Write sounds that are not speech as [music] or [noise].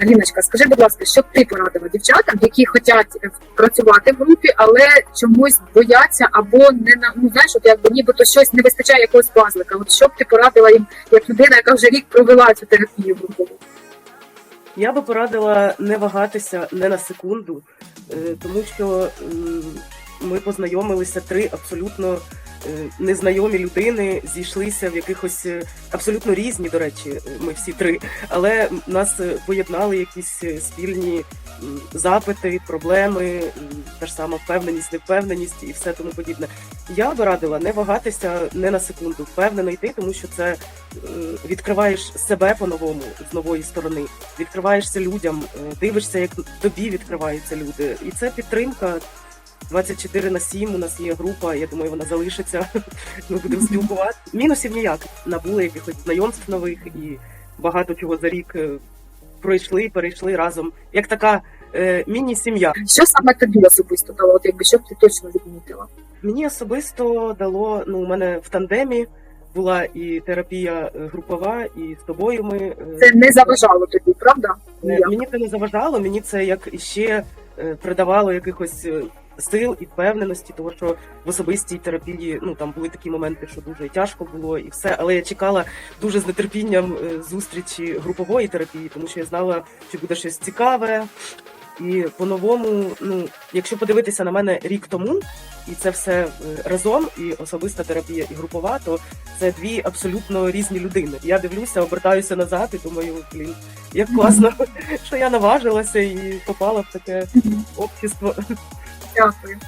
Аліночка, скажи, будь ласка, що ти порадила дівчатам, які хочуть працювати в групі, але чомусь бояться або не на ну знаєш, от якби нібито щось не вистачає якогось пазлика. От що б ти порадила їм як людина, яка вже рік провела цю терапію групову? Я би порадила не вагатися не на секунду, е, тому що ми познайомилися три абсолютно незнайомі людини, зійшлися в якихось е, абсолютно різні, до речі, е, ми всі три, але нас е, поєднали якісь е, спільні запити, проблеми, та ж сама впевненість, невпевненість і все тому подібне. Я би радила не вагатися не на секунду, впевнено йти, тому що це е, відкриваєш себе по-новому з нової сторони, відкриваєшся людям, е, дивишся, як тобі відкриваються люди. І це підтримка. 24 на 7 у нас є група, я думаю, вона залишиться. [laughs] Ми будемо спілкуватися. Мінусів ніяк. Набули якихось знайомств нових і багато чого за рік е, пройшли, перейшли разом. Як така е, міні-сім'я. Що саме тобі особисто дало? От якби що б ти точно відмітила? Мені особисто дало, ну, у мене в тандемі була і терапія е, групова, і з тобою ми. е, Це не заважало тобі, правда? Мені це не заважало, мені це як іще е, придавало якихось сил і впевненості, тому що в особистій терапії ну там були такі моменти, що дуже тяжко було і все. Але я чекала дуже з нетерпінням е, зустрічі групової терапії, тому що я знала, що буде щось цікаве. І по-новому, ну, якщо подивитися на мене рік тому, і це все е, разом, і особиста терапія, і групова, то це дві абсолютно різні людини. Я дивлюся, обертаюся назад і думаю, блін, як класно, [laughs] що я наважилася і попала в таке общество. proper